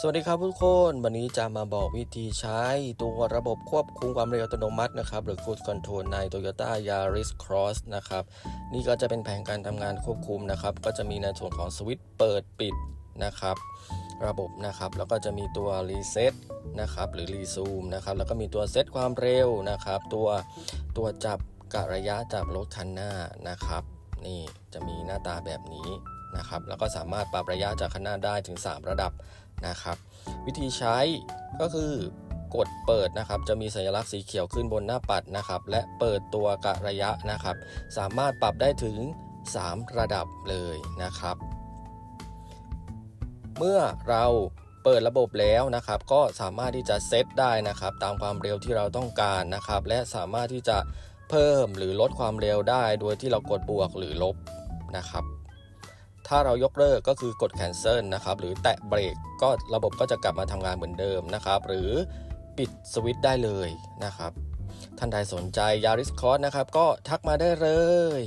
สวัสดีครับทุกคนวันนี้จะมาบอกวิธีใช้ตัวระบบควบคุมความเร็วอัตโนมัตินะครับ หรือ Cruise Control ใน Toyota Yaris Cross นะครับ นี่ก็จะเป็นแผนการทำงานควบคุมนะครับ ก็จะมีในส่วนของสวิตช์เปิดปิดนะครับ ระบบนะครับ แล้วก็จะมีตัวรีเซ็ตนะครับหรือรีซูมนะครับ แล้วก็มีตัวเซตความเร็วนะครับ ตัวตัวจับกะระยะจับรถคันหน้านะครับ นี่จะมีหน้าตาแบบนี้ นะครับแล้วก็สามารถปรับระยะจากคันหน้าได้ถึง 3 ระดับนะครับ วิธีใช้ก็คือกดเปิดนะครับ จะมีสัญลักษณ์สีเขียวขึ้นบนหน้าปัดนะครับ และเปิดตัวกะระยะนะครับ สามารถปรับได้ถึง 3 ระดับเลยนะครับ เมื่อเราเปิดระบบแล้วนะครับ ก็สามารถที่จะเซตได้นะครับ ตามความเร็วที่เราต้องการนะครับ และสามารถที่จะเพิ่มหรือลดความเร็วได้ โดยที่เรากดบวกหรือลบนะครับ ถ้าเรายกเลิกก็คือกด cancel นะครับหรือแตะเบรกก็ระบบก็จะกลับมาทำงานเหมือนเดิมนะครับ หรือปิดสวิตช์ได้เลยนะครับ ท่านใดสนใจยาริสคอร์สนะครับ ก็ทักมาได้เลย